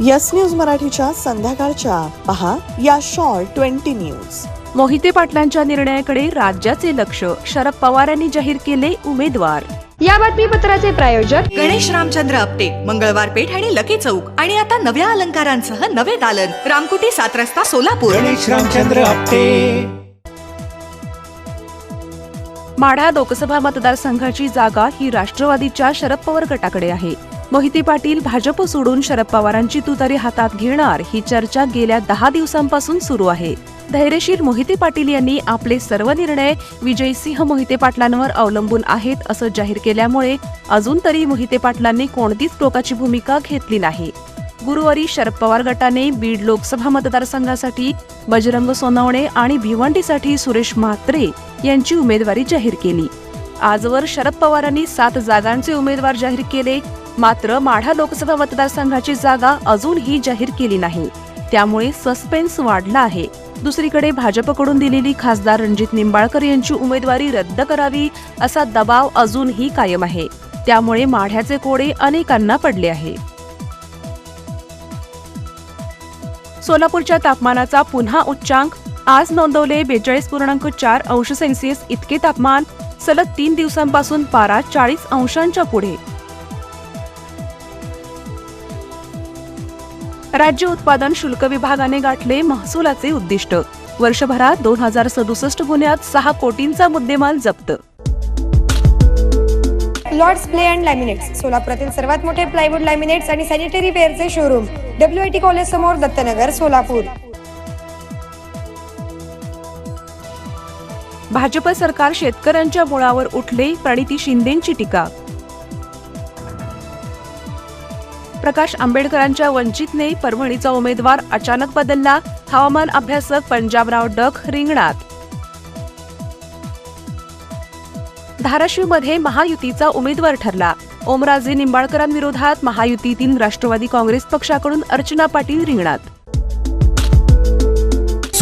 Yes news मराठीच्या संध्याकाळच्या. पहा या शॉर्ट ट्वेंटी न्यूज. मोहिते पाटलांच्या निर्णयाकडे राज्याचे लक्ष. शरद पवार यांनी जाहीर केले उमेदवार. या बातमीपत्राचे प्रायोजक गणेश रामचंद्र आपटे मंगळवार पेठ आणि लकी चौक. आणि आता नव्या अलंकारांसह नवे दालन. रामकुटी सात रस्ता सोलापूर. गणेश रामचंद्र आपटे. माढा लोकसभा मतदारसंघाची जागा ही राष्ट्रवादीच्या शरद पवार गटाकडे आहे. मोहिते पाटील भाजप सोडून शरद पवारांची तुतारी हातात घेणार ही चर्चा गेल्या दहा दिवसांपासून सुरू आहे. धैर्यशील मोहिते पाटील यांनी आपले सर्व निर्णय विजयसिंह मोहिते पाटलांवर अवलंबून आहेत असं जाहीर केल्यामुळे अजून तरी मोहिते पाटलांनी कोणतीच टोकाची भूमिका घेतली नाही. गुरुवारी शरद पवार गटाने बीड लोकसभा मतदारसंघासाठी बजरंग सोनवणे आणि भिवंडीसाठी सुरेश म्हात्रे यांची उमेदवारी जाहीर केली. आजवर शरद पवारांनी सात जागांचे उमेदवार जाहीर केले. मात्र माढा लोकसभा मतदारसंघाची जागा अजूनही जाहीर केली नाही. त्यामुळे सस्पेन्स वाढला आहे. दुसरीकडे भाजपकडून दिलेली खासदार रणजित निंबाळकर यांची उमेदवारी रद्द करावी असा दबाव अजूनही कायम आहे. त्यामुळे माढ्याचे कोडे अनेकांना पडले आहे. सोलापूरच्या तापमानाचा पुन्हा उच्चांक आज नोंदवले बेचाळीस पूर्णांक चार अंश सेल्सिअस इतके तापमान सलग तीन दिवसांपासून पारा चाळीस अंशांच्या पुढे. राज्य उत्पादन शुल्क विभागाने गाठले महसुलाचे उद्दिष्ट. वर्षभरात दोन हजार सदुसष्ट गुन्ह्यात सहा कोटींचा मुद्देमाल जप्त. लॉर्ड्स प्ले अँड लॅमिनेट्स सोलापुरातील सर्वात मोठे प्लायवूड लॅमिनेट्स आणि sanitary वेअरचे showroom W I T college समोर दत्तनगर सोलापूर. भाजप सरकार शेतकऱ्यांच्या मुळावर उठले प्रणिती शिंदेंची टीका. प्रकाश आंबेडकरांच्या वंचितने परभणीचा उमेदवार अचानक बदलला हवामान अभ्यासक पंजाबराव डक रिंगणात. धाराशिवमध्ये महायुतीचा उमेदवार ठरला. ओमराजे निंबाळकरांविरोधात महायुतीतील राष्ट्रवादी काँग्रेस पक्षाकडून अर्चना पाटील रिंगणात.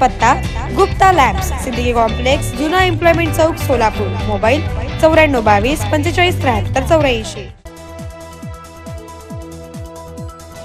पत्ता गुप्ता लॅम्प्स सिद्दीकी कॉम्प्लेक्स जुना एम्प्लॉयमेंट चौक सोलापूर. मोबाईल चौऱ्याण्णव बावीस पंचेचाळीस त्र्याहत्तर चौऱ्याऐंशी.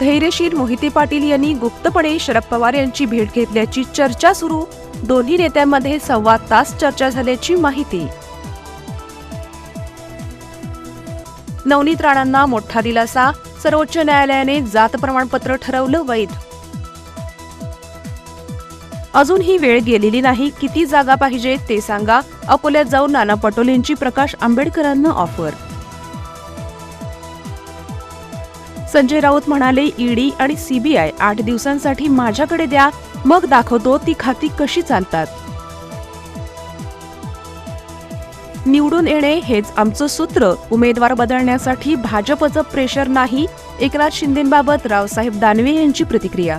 धैर्यशील मोहिते पाटील यांनी गुप्तपणे शरद पवार यांची भेट घेतल्याची चर्चा सुरू. दोन्ही नेत्यांमध्ये सव्वा तास चर्चा झाल्याची माहिती. नवनीत राणांना मोठा दिलासा. सर्वोच्च न्यायालयाने जात प्रमाणपत्र ठरवलं वैध. अजून ही वेळ गेलेली नाही. किती जागा पाहिजे ते सांगा. अकोल्यात जाऊन नाना पटोलेंची प्रकाश आंबेडकरांना ऑफर संजय राऊत म्हणाले ईडी आणि सीबीआय आठ दिवसांसाठी माझ्याकडे द्या. मग दाखवतो ती खाती कशी चालतात. निवडून येणे हेच आमचं सूत्र. उमेदवार बदलण्यासाठी भाजपचं प्रेशर नाही. एकनाथ शिंदेबाबत रावसाहेब दानवे यांची प्रतिक्रिया.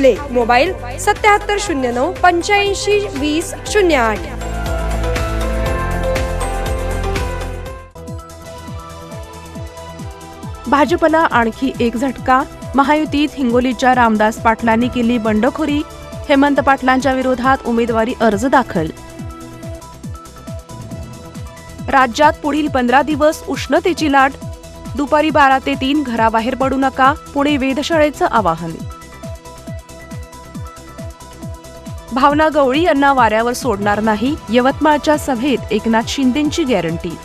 हावले मोबाईल सत्याहत्तर शून्य नऊ पंच्याऐंशी वीस शून्य आठ. भाजपला आणखी एक झटका. महायुतीत हिंगोलीच्या रामदास पाटलांनी केली बंडखोरी. हेमंत पाटलांच्या विरोधात उमेदवारी अर्ज दाखल. राज्यात पुढील पंधरा दिवस उष्णतेची लाट. दुपारी बारा ते तीन घराबाहेर पडू नका. पुणे वेधशाळेचं आवाहन. भावना गवळी यांना वाऱ्यावर सोडणार नाही यवतमाळच्या सभेत एकनाथ शिंदेंची गॅरंटी.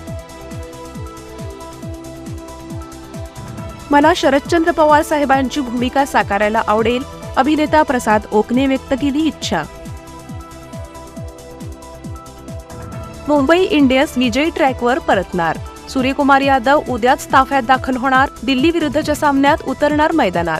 मला शरदचंद्र पवार साहेबांची भूमिका साकारायला आवडेल अभिनेता प्रसाद ओकने व्यक्त केली इच्छा. मुंबई इंडियन्स विजयी ट्रॅकवर परतणार. सूर्यकुमार यादव उद्याच ताफ्यात दाखल होणार दिल्ली विरुद्धच्या सामन्यात उतरणार मैदानात.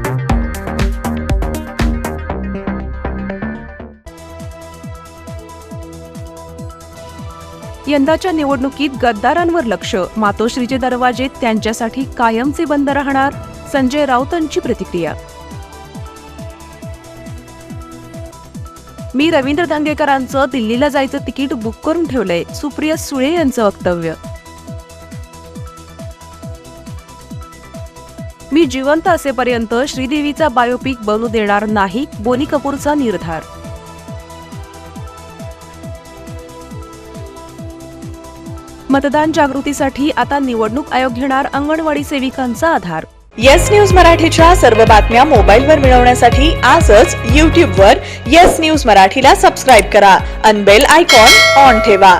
यंदाच्या निवडणुकीत गद्दारांवर लक्ष. मातोश्रीचे दरवाजे त्यांच्यासाठी कायमचे बंद राहणार संजय राऊतांची प्रतिक्रिया. मी रवींद्र दांगेकरांचं दिल्लीला जायचं तिकीट बुक करून ठेवलंय सुप्रिया सुळे यांचं वक्तव्य. मी जिवंत असेपर्यंत श्रीदेवीचा बायोपिक बनू देणार नाही बोनी कपूरचा निर्धार. मतदान जागृतीसाठी आता निवडणूक आयोग घेणार अंगणवाडी सेविकांचा आधार. येस न्यूज मराठीच्या सर्व बातम्या मोबाईलवर मिळवण्यासाठी आजच यूट्यूबवर येस न्यूज मराठीला सबस्क्राईब करा. अनबेल आयकॉन ऑन ठेवा.